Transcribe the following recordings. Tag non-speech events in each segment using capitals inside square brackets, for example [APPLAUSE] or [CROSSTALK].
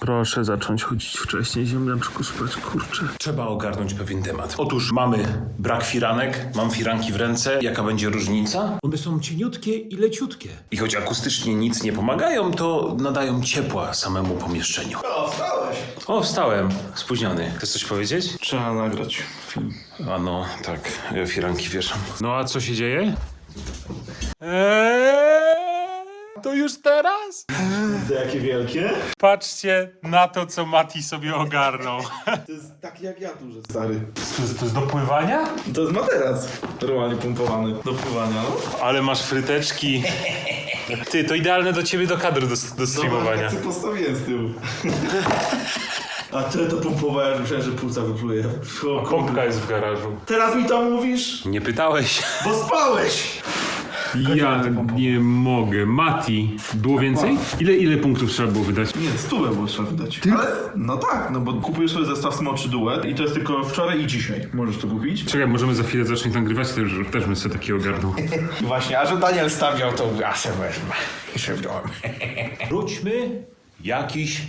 Proszę zacząć chodzić wcześniej, ziemniaczku, spać, kurczę. Trzeba ogarnąć pewien temat. Otóż mamy brak firanek, mam firanki w ręce. Jaka będzie różnica? One są cieniutkie i leciutkie. I choć akustycznie nic nie pomagają, to nadają ciepła samemu pomieszczeniu. O, wstałeś! O, wstałem. Spóźniony. Chcesz coś powiedzieć? Trzeba nagrać film. A no, tak. Ja firanki wieszam. No a co się dzieje? Eee, to już teraz? To jakie wielkie? Patrzcie na to, co Mati sobie ogarnął. To jest taki jak ja duży, stary. To jest, to jest do pływania? To jest materac normalnie pompowany do pływania, no. Ale masz fryteczki. Ty, to idealne do ciebie do kadru do, do streamowania. tak sobie postawiłem z tyłu. A tyle to pompowałem, że myślałem, że płuca wypluje. O, kurde. Pompka jest w garażu. Teraz mi to mówisz? Nie pytałeś. Bo spałeś! Ja nie mogę. Mati, było więcej? Ile, ile punktów trzeba było wydać? Nie, stówę było trzeba wydać. Ale, no tak, no bo kupujesz sobie zestaw Smoczy Duet i to jest tylko wczoraj i dzisiaj. Możesz to kupić. Czekaj, możemy za chwilę zacząć nagrywać, to już też bym sobie taki ogarnął. [LAUGHS] Właśnie, a że Daniel stawiał, to ja se wezmę. Wróćmy jakiś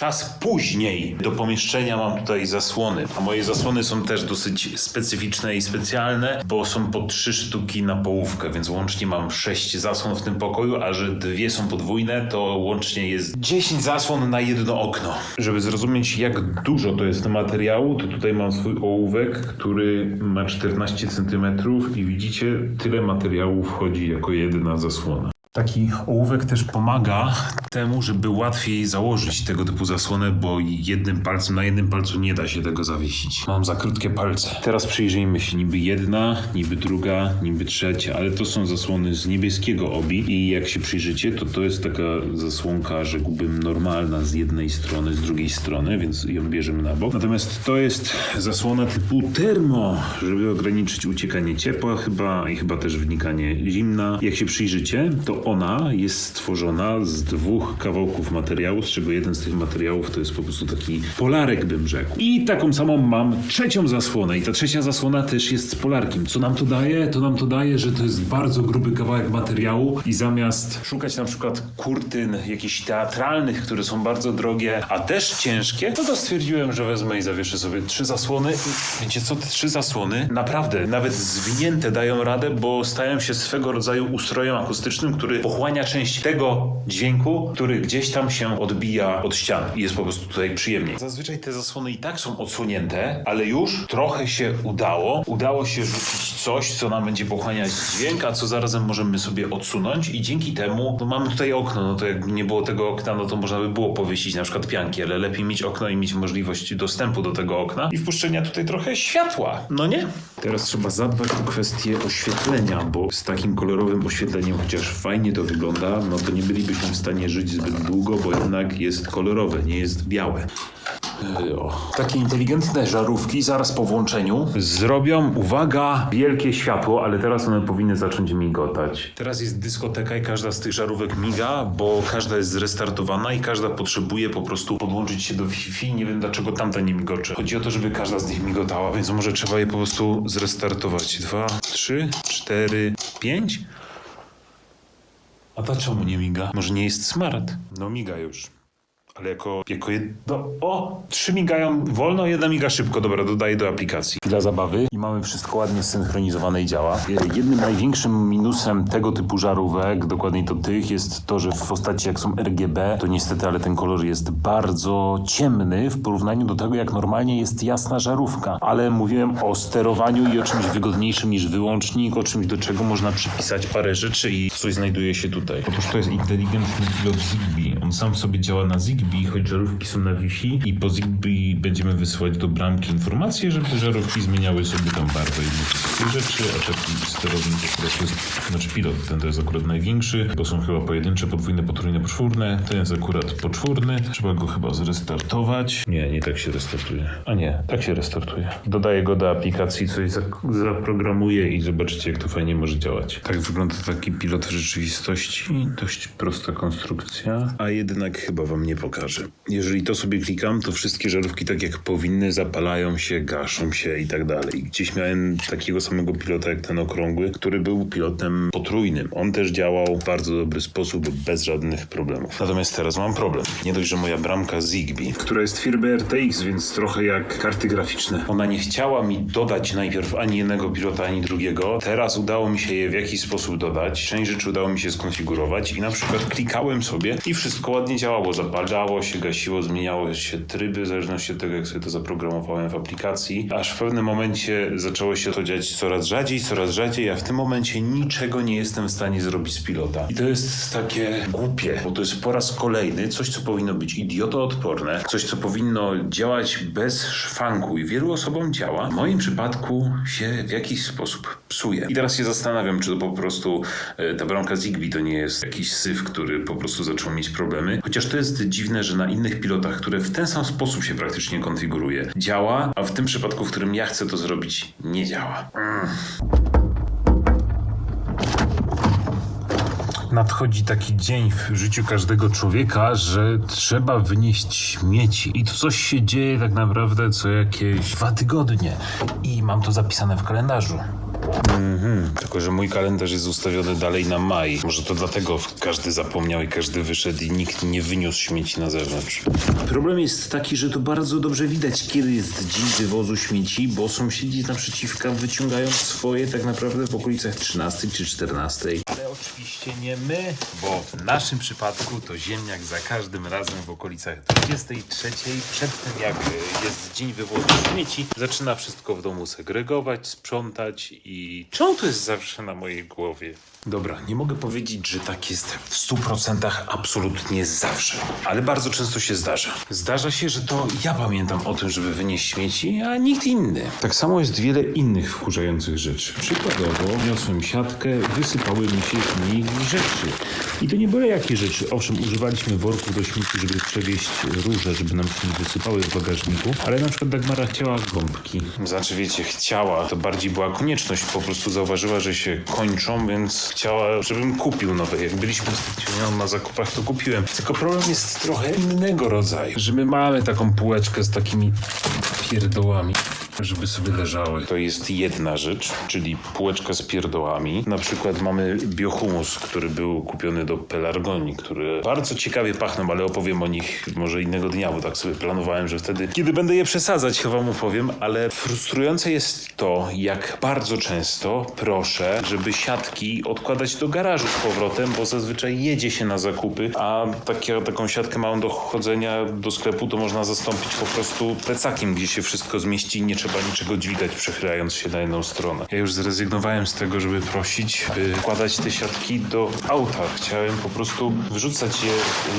czas później. Do pomieszczenia mam tutaj zasłony. A moje zasłony są też dosyć specyficzne i specjalne, bo są po trzy sztuki na połówkę, więc łącznie mam sześć zasłon w tym pokoju, a że dwie są podwójne, to łącznie jest 10 zasłon na jedno okno. Żeby zrozumieć, jak dużo to jest materiału, to tutaj mam swój ołówek, który ma 14 cm i widzicie, tyle materiału wchodzi jako jedna zasłona. Taki ołówek też pomaga temu, żeby łatwiej założyć tego typu zasłonę, bo jednym palcem na jednym palcu nie da się tego zawiesić. Mam za krótkie palce. Teraz przyjrzyjmy się niby jedna, niby druga, niby trzecia, ale to są zasłony z niebieskiego obi i jak się przyjrzycie, to to jest taka zasłonka, rzekłbym, normalna z jednej strony, z drugiej strony, więc ją bierzemy na bok. Natomiast to jest zasłona typu termo, żeby ograniczyć uciekanie ciepła chyba i chyba też wnikanie zimna. Jak się przyjrzycie, to ona jest stworzona z dwóch kawałków materiału, z czego jeden z tych materiałów to jest po prostu taki polarek, bym rzekł. I taką samą mam trzecią zasłonę i ta trzecia zasłona też jest z polarkiem. Co nam to daje? To nam to daje, że to jest bardzo gruby kawałek materiału i zamiast szukać na przykład kurtyn jakichś teatralnych, które są bardzo drogie, a też ciężkie, no to stwierdziłem, że wezmę i zawieszę sobie trzy zasłony i wiecie co, te trzy zasłony naprawdę nawet zwinięte dają radę, bo stają się swego rodzaju ustrojem akustycznym, który pochłania część tego dźwięku, który gdzieś tam się odbija od ścian i jest po prostu tutaj przyjemniej. Zazwyczaj te zasłony i tak są odsłonięte, ale już trochę się udało. Udało się rzucić coś, co nam będzie pochłaniać dźwięk, a co zarazem możemy sobie odsunąć i dzięki temu no mamy tutaj okno, no to jakby nie było tego okna, no to można by było powiesić na przykład pianki, ale lepiej mieć okno i mieć możliwość dostępu do tego okna i wpuszczenia tutaj trochę światła, no nie? Teraz trzeba zadbać o kwestię oświetlenia, bo z takim kolorowym oświetleniem, chociaż fajnie to wygląda, no to nie bylibyśmy w stanie żyć zbyt długo, bo jednak jest kolorowe, nie jest białe. O. Takie inteligentne żarówki zaraz po włączeniu zrobią, uwaga, wielkie światło, ale teraz one powinny zacząć migotać. Teraz jest dyskoteka i każda z tych żarówek miga, bo każda jest zrestartowana i każda potrzebuje po prostu podłączyć się do Wi-Fi. Nie wiem dlaczego tamta nie migocze. Chodzi o to, żeby każda z nich migotała, więc może trzeba je po prostu zrestartować. Dwa, trzy, cztery, pięć. A ta czemu nie miga? Może nie jest smart? No miga już. Ale jako, jako jedno... O! Trzy migają wolno, jedna miga szybko. Dobra, dodaję do aplikacji. Dla zabawy. I mamy wszystko ładnie zsynchronizowane i działa. Jednym największym minusem tego typu żarówek, dokładniej to tych, jest to, że w postaci jak są RGB, to niestety, ale ten kolor jest bardzo ciemny w porównaniu do tego, jak normalnie jest jasna żarówka. Ale mówiłem o sterowaniu i o czymś wygodniejszym niż wyłącznik, o czymś, do czego można przypisać parę rzeczy i coś znajduje się tutaj. Otóż to jest inteligentny pilot Zigbee. On sam sobie działa na Zigbee, choć żarówki są na Wi-Fi i po Zigbee będziemy wysyłać do bramki informacje, żeby żarówki zmieniały sobie tam jedne wszystkie rzeczy, a taki sterownik prostu jest, znaczy pilot, ten to jest akurat największy, bo są chyba pojedyncze, podwójne, potrójne, poczwórne, ten jest akurat poczwórny, trzeba go chyba zrestartować. Nie, nie tak się restartuje. A nie, tak się restartuje. Dodaję go do aplikacji, coś zaprogramuję i zobaczycie, jak to fajnie może działać. Tak wygląda taki pilot w rzeczywistości. Dość prosta konstrukcja. A jednak chyba wam nie Jeżeli to sobie klikam, to wszystkie żarówki tak jak powinny zapalają się, gaszą się i tak dalej. Gdzieś miałem takiego samego pilota jak ten okrągły, który był pilotem potrójnym. On też działał w bardzo dobry sposób, bez żadnych problemów. Natomiast teraz mam problem. Nie dość, że moja bramka Zigbee, która jest firmy RTX, więc trochę jak karty graficzne. Ona nie chciała mi dodać najpierw ani jednego pilota, ani drugiego. Teraz udało mi się je w jakiś sposób dodać. Część rzeczy udało mi się skonfigurować i na przykład klikałem sobie i wszystko ładnie działało. Zapalało się, gasiło, zmieniało się tryby w zależności od tego, jak sobie to zaprogramowałem w aplikacji. Aż w pewnym momencie zaczęło się to dziać coraz rzadziej, coraz rzadziej, a w tym momencie niczego nie jestem w stanie zrobić z pilota. I to jest takie głupie, bo to jest po raz kolejny coś, co powinno być idiotoodporne, coś, co powinno działać bez szwanku i wielu osobom działa. W moim przypadku się w jakiś sposób psuje. I teraz się zastanawiam, czy to po prostu e, ta bramka Zigbee to nie jest jakiś syf, który po prostu zaczął mieć problemy. Chociaż to jest dziwne, że na innych pilotach, które w ten sam sposób się praktycznie konfiguruje, działa, a w tym przypadku, w którym ja chcę to zrobić, nie działa. Nadchodzi taki dzień w życiu każdego człowieka, że trzeba wynieść śmieci. I to coś się dzieje tak naprawdę co jakieś dwa tygodnie. I mam to zapisane w kalendarzu. Tylko, że mój kalendarz jest ustawiony dalej na maj. Może to dlatego każdy zapomniał i każdy wyszedł i nikt nie wyniósł śmieci na zewnątrz. Problem jest taki, że to bardzo dobrze widać, kiedy jest dzień wywozu śmieci, bo sąsiedzi naprzeciwka wyciągają swoje tak naprawdę w okolicach 13 czy 14. Ale oczywiście nie my, bo w naszym przypadku to ziemniak za każdym razem w okolicach 23, przed tym jak jest dzień wywozu śmieci, zaczyna wszystko w domu segregować, sprzątać i czemu to jest zawsze na mojej głowie? Dobra, nie mogę powiedzieć, że tak jest w 100% absolutnie zawsze, ale bardzo często się zdarza. Zdarza się, że to ja pamiętam o tym, żeby wynieść śmieci, a nikt inny. Tak samo jest wiele innych wkurzających rzeczy. Przykładowo niosłem siatkę, wysypały mi się z niej rzeczy. I to nie byle jakie rzeczy. Owszem, używaliśmy worków do śmieci, żeby przewieźć róże, żeby nam się nie wysypały w bagażniku, ale na przykład Dagmara chciała gąbki. Znaczy wiecie, chciała, to bardziej była konieczność. Po prostu zauważyła, że się kończą, więc chciała, żebym kupił nowe. Jak byliśmy ostatnio na zakupach, to kupiłem. Tylko problem jest trochę innego rodzaju. Że my mamy taką półeczkę z takimi pierdołami. Żeby sobie leżały. To jest jedna rzecz, czyli półeczka z pierdołami. Na przykład mamy biohumus, który był kupiony do pelargonii, które bardzo ciekawie pachną, ale opowiem o nich może innego dnia, bo tak sobie planowałem, że wtedy, kiedy będę je przesadzać, chyba wam opowiem, ale frustrujące jest to, jak bardzo często proszę, żeby siatki odkładać do garażu z powrotem, bo zazwyczaj jedzie się na zakupy, a takie, taką siatkę małą do chodzenia do sklepu to można zastąpić po prostu plecakiem, gdzie się wszystko zmieści nie trzeba niczego dźwigać, przechylając się na jedną stronę. Ja już zrezygnowałem z tego, żeby prosić, by wkładać te siatki do auta. Chciałem po prostu wrzucać je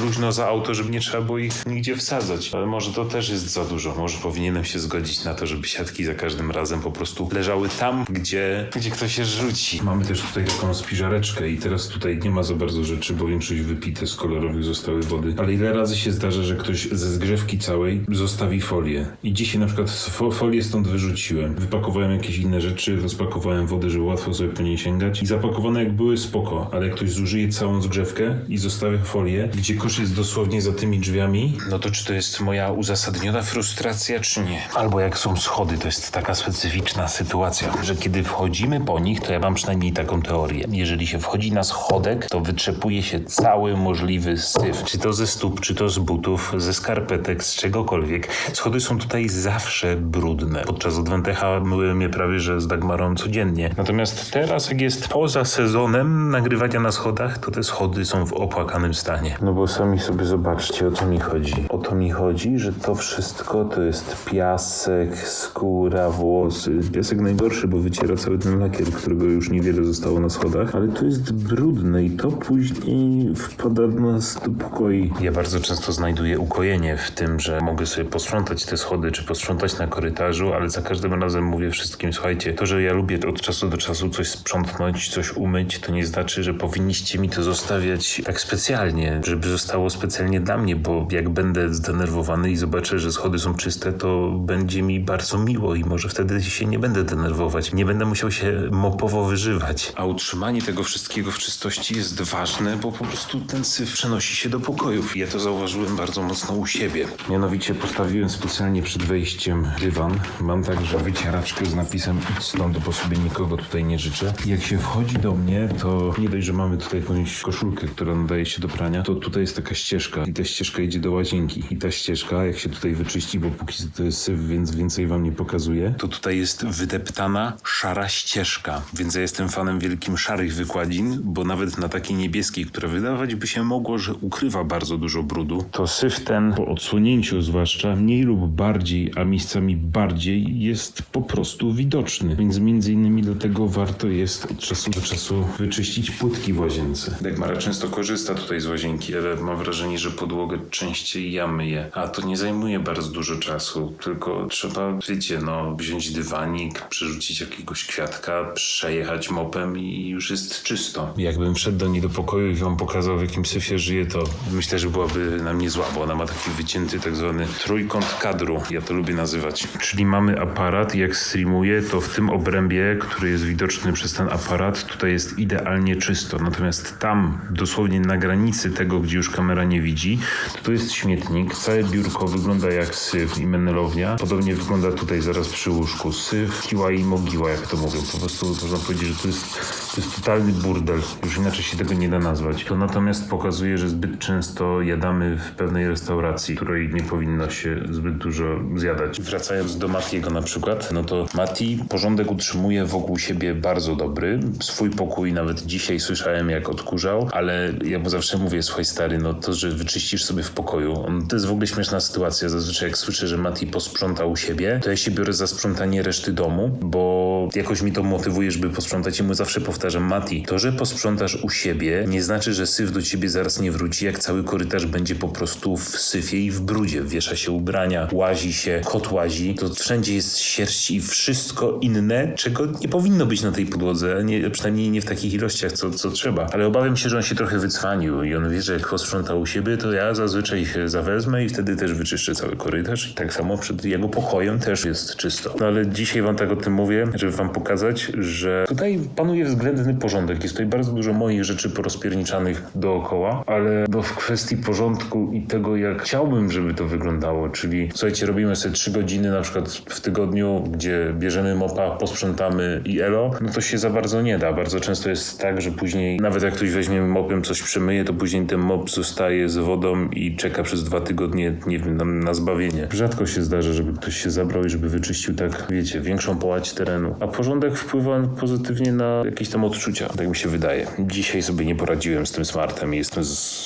luźno za auto, żeby nie trzeba było ich nigdzie wsadzać. Ale może to też jest za dużo. Może powinienem się zgodzić na to, żeby siatki za każdym razem po prostu leżały tam, gdzie, gdzie ktoś je rzuci. Mamy też tutaj taką spiżareczkę i teraz tutaj nie ma za bardzo rzeczy, bo większość wypite z kolorowych zostały wody. Ale ile razy się zdarza, że ktoś ze zgrzewki całej zostawi folię. I dzisiaj na przykład fo- folię stąd wyrzuciłem. Wypakowałem jakieś inne rzeczy, rozpakowałem wodę, żeby łatwo sobie po niej sięgać. I zapakowane jak były spoko, ale jak ktoś zużyje całą zgrzewkę i zostawia folię, gdzie kosz jest dosłownie za tymi drzwiami, no to czy to jest moja uzasadniona frustracja, czy nie? Albo jak są schody, to jest taka specyficzna sytuacja, że kiedy wchodzimy po nich, to ja mam przynajmniej taką teorię. Jeżeli się wchodzi na schodek, to wytrzepuje się cały możliwy syf. Czy to ze stóp, czy to z butów, ze skarpetek, z czegokolwiek. Schody są tutaj zawsze brudne. Podczas Adwentecha myłem je prawie, że z Dagmarą codziennie. Natomiast teraz, jak jest poza sezonem nagrywania na schodach, to te schody są w opłakanym stanie. No bo sami sobie zobaczcie, o co mi chodzi. O to mi chodzi, że to wszystko to jest piasek, skóra, włosy. Piasek najgorszy, bo wyciera cały ten lakier, którego już niewiele zostało na schodach, ale to jest brudne i to później wpada do nas do pokoi. Ja bardzo często znajduję ukojenie w tym, że mogę sobie posprzątać te schody, czy posprzątać na korytarzu, ale za każdym razem mówię wszystkim, słuchajcie, to, że ja lubię od czasu do czasu coś sprzątnąć, coś umyć, to nie znaczy, że powinniście mi to zostawiać tak specjalnie, żeby zostało specjalnie dla mnie, bo jak będę zdenerwowany i zobaczę, że schody są czyste, to będzie mi bardzo miło i może wtedy się nie będę denerwować. Nie będę musiał się mopowo wyżywać. A utrzymanie tego wszystkiego w czystości jest ważne, bo po prostu ten syf przenosi się do pokojów. Ja to zauważyłem bardzo mocno u siebie. Mianowicie postawiłem specjalnie przed wejściem dywan. Mam także wycieraczkę z napisem stąd, bo sobie nikogo tutaj nie życzę. Jak się wchodzi do mnie, to nie dość, że mamy tutaj jakąś koszulkę, która nadaje się do prania, to tutaj jest taka ścieżka i ta ścieżka idzie do łazienki. I ta ścieżka, jak się tutaj wyczyści, bo póki to jest syf, więc więcej wam nie pokazuję, to tutaj jest wydeptana szara ścieżka. Więc ja jestem fanem wielkim szarych wykładzin, bo nawet na takiej niebieskiej, która wydawać by się mogło, że ukrywa bardzo dużo brudu, to syf ten po odsłonięciu zwłaszcza mniej lub bardziej, a miejscami bardziej jest po prostu widoczny. Więc między innymi dlatego warto jest od czasu do czasu wyczyścić płytki w łazience. Dagmara często korzysta tutaj z łazienki, ale mam wrażenie, że podłogę częściej ja myję. A to nie zajmuje bardzo dużo czasu, tylko trzeba, wiecie, no, wziąć dywanik, przerzucić jakiegoś kwiatka, przejechać mopem i już jest czysto. Jakbym wszedł do niej do pokoju i wam pokazał, w jakim syfie żyje, to myślę, że byłaby na mnie zła, bo ona ma taki wycięty tak zwany trójkąt kadru. Ja to lubię nazywać. Czyli mamy aparat i jak streamuje, to w tym obrębie, który jest widoczny przez ten aparat, tutaj jest idealnie czysto. Natomiast tam, dosłownie na granicy tego, gdzie już kamera nie widzi, to, jest śmietnik. Całe biurko wygląda jak syf i menelownia. Podobnie wygląda tutaj zaraz przy łóżku. Syf, kiła i mogiła, jak to mówią. Po prostu można powiedzieć, że to jest, to jest totalny burdel. Już inaczej się tego nie da nazwać. To natomiast pokazuje, że zbyt często jadamy w pewnej restauracji, której nie powinno się zbyt dużo zjadać. Wracając do Matiego na przykład, no to Mati porządek utrzymuje wokół siebie bardzo dobry. Swój pokój nawet dzisiaj słyszałem jak odkurzał, ale ja mu zawsze mówię, słuchaj stary, no to, że wyczyścisz sobie w pokoju, on, to jest w ogóle śmieszna sytuacja. Zazwyczaj jak słyszę, że Mati posprzątał u siebie, to ja się biorę za sprzątanie reszty domu, bo jakoś mi to motywuje, żeby posprzątać i mu zawsze powtarzam, Mati, to, że posprzątasz u siebie, nie znaczy, że syf do ciebie zaraz nie wróci, jak cały korytarz będzie po prostu w syfie i w brudzie. Wiesza się ubrania, łazi się, kot łazi, to wszędzie jest sierść i wszystko inne, czego nie powinno być na tej podłodze, nie, przynajmniej nie w takich ilościach, co, co trzeba. Ale obawiam się, że on się trochę wycwanił i on wie, że jak posprzątał u siebie, to ja zazwyczaj się zawezmę i wtedy też wyczyszczę cały korytarz. I tak samo przed jego pokojem też jest czysto. No ale dzisiaj wam tak o tym mówię, żeby wam pokazać, że tutaj panuje względny porządek. Jest tutaj bardzo dużo moich rzeczy porozpierniczanych dookoła, ale no w kwestii porządku i tego, jak chciałbym, żeby to wyglądało, czyli słuchajcie, robimy sobie trzy godziny na przykład w tygodniu, gdzie bierzemy mopa, posprzątamy i elo, no to się za bardzo nie da. Bardzo często jest tak, że później, nawet jak ktoś weźmie mopem, coś przemyje, to później ten mop zostaje z wodą i czeka przez dwa tygodnie, nie wiem, na, na zbawienie. Rzadko się zdarza, żeby ktoś się zabrał i żeby wyczyścił tak, wiecie, większą połać terenu. A porządek wpływa pozytywnie na jakieś tam odczucia, tak mi się wydaje. Dzisiaj sobie nie poradziłem z tym smartem i jestem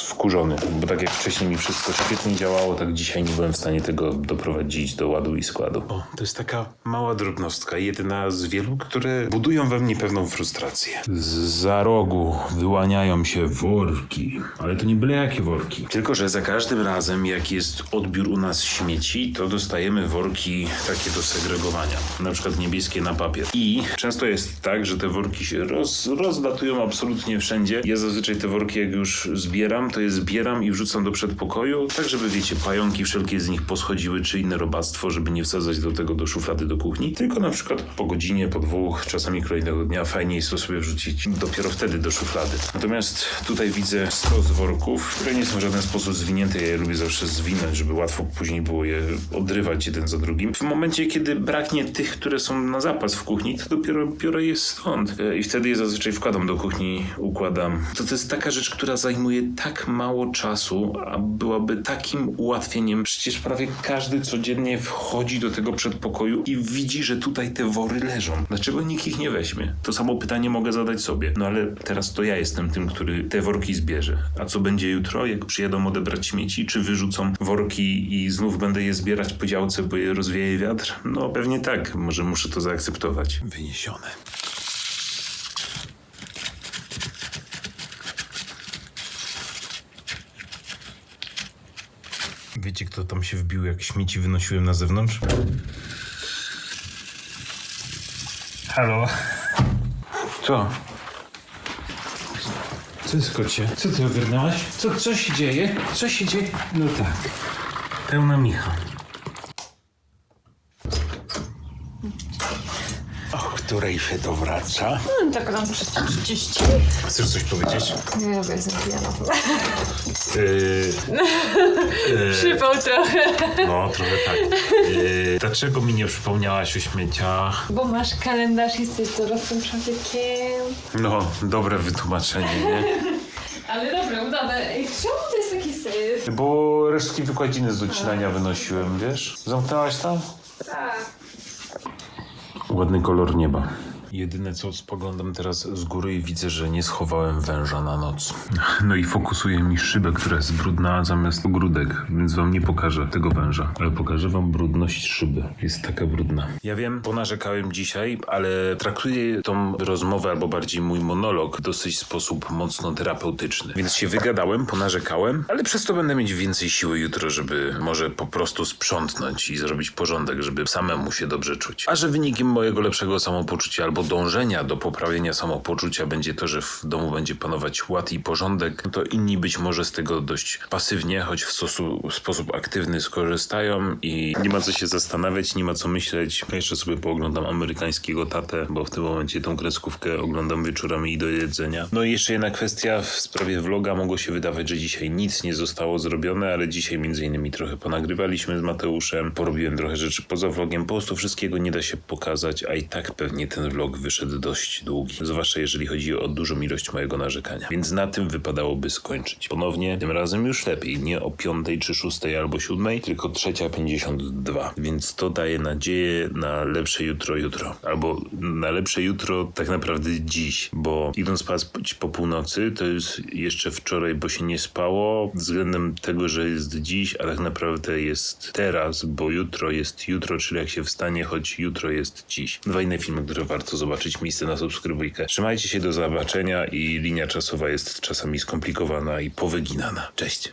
wkurzony, bo tak jak wcześniej mi wszystko świetnie działało, tak dzisiaj nie byłem w stanie tego doprowadzić do ładu i składu. O, to jest taka mała drobnostka, jedna z wielu, które budują we mnie pewną frustrację. Z za rogu wyłaniają się worki, ale to nie byle jakie worki. Tylko, że za każdym razem, jak jest odbiór u nas śmieci, to dostajemy worki takie do segregowania, na przykład niebieskie na papier. I często jest tak, że te worki się roz, rozlatują absolutnie wszędzie. Ja zazwyczaj te worki, jak już zbieram, to je zbieram i wrzucam do przedpokoju, tak żeby, wiecie, pająki wszelkie z nich poschodziły, czy inne robactwo, żeby nie wsadzać do tego do szuflady do kuchni, tylko na przykład po godzinie, po dwóch, czasami kolejnego dnia fajnie jest to sobie wrzucić dopiero wtedy do szuflady. Natomiast tutaj widzę stos worków, które nie są w żaden sposób zwinięte. Ja je lubię zawsze zwinąć, żeby łatwo później było je odrywać jeden za drugim. W momencie, kiedy braknie tych, które są na zapas w kuchni, to dopiero biorę je stąd. E, I wtedy je zazwyczaj wkładam do kuchni, układam. To to jest taka rzecz, która zajmuje tak mało czasu, a byłaby takim ułatwieniem. Przecież prawie każdy codziennie wchodzi do tego przedpokoju i widzi, że tutaj te wory leżą. Dlaczego nikt ich nie weźmie? To samo pytanie mogę zadać sobie. No ale teraz to ja jestem tym, który te worki zbierze. A co będzie jutro, jak przyjadą odebrać śmieci? Czy wyrzucą worki i znów będę je zbierać po działce, bo je rozwieje wiatr? No pewnie tak. Może muszę to zaakceptować. Wyniesione. Wiecie, kto tam się wbił, jak śmieci wynosiłem na zewnątrz? Halo. Co? Co jest kocie? Co ty ogarnęłaś? Co, co się dzieje? Co się dzieje? No tak. Pełna micha. Której się to wraca? No, tak ram przez 30. Chcesz coś powiedzieć? Nie wiem, jestem pijana. Yy, Przypał trochę. no, trochę tak. Yy, dlaczego mi nie przypomniałaś o śmieciach? Bo masz kalendarz, jesteś dorosłym człowiekiem. No, dobre wytłumaczenie, nie? [LAUGHS] Ale dobra, udane. Ej, czemu to jest taki syf? Bo resztki wykładziny z docinania wynosiłem, wiesz? Zamknęłaś tam? Tak. Ładny kolor nieba. Jedyne co spoglądam teraz z góry i widzę, że nie schowałem węża na noc. No i fokusuje mi szybę, która jest brudna zamiast ogródek, więc wam nie pokażę tego węża, ale pokażę wam brudność szyby. Jest taka brudna. Ja wiem, ponarzekałem dzisiaj, ale traktuję tą rozmowę, albo bardziej mój monolog, w dosyć sposób mocno terapeutyczny. Więc się wygadałem, ponarzekałem, ale przez to będę mieć więcej siły jutro, żeby może po prostu sprzątnąć i zrobić porządek, żeby samemu się dobrze czuć. A że wynikiem mojego lepszego samopoczucia albo dążenia do poprawienia samopoczucia będzie to, że w domu będzie panować ład i porządek, to inni być może z tego dość pasywnie, choć w sposób, sposób aktywny skorzystają i nie ma co się zastanawiać, nie ma co myśleć. Ja jeszcze sobie pooglądam amerykańskiego tatę, bo w tym momencie tą kreskówkę oglądam wieczorami i do jedzenia. No i jeszcze jedna kwestia w sprawie vloga. Mogło się wydawać, że dzisiaj nic nie zostało zrobione, ale dzisiaj między innymi trochę ponagrywaliśmy z Mateuszem, porobiłem trochę rzeczy poza vlogiem. Po prostu wszystkiego nie da się pokazać, a i tak pewnie ten vlog wyszedł dość długi. Zwłaszcza jeżeli chodzi o dużą ilość mojego narzekania. Więc na tym wypadałoby skończyć. Ponownie, tym razem już lepiej. Nie o piątej czy szóstej albo siódmej, tylko trzecia pięćdziesiąt dwa. Więc to daje nadzieję na lepsze jutro jutro. Albo na lepsze jutro tak naprawdę dziś. Bo idąc spać po północy, to jest jeszcze wczoraj, bo się nie spało. Względem tego, że jest dziś, a tak naprawdę jest teraz, bo jutro jest jutro, czyli jak się wstanie, choć jutro jest dziś. Dwa inne filmy, które warto zobaczyć. Miejsce na subskrybujkę. Trzymajcie się do zobaczenia i linia czasowa jest czasami skomplikowana i powyginana. Cześć.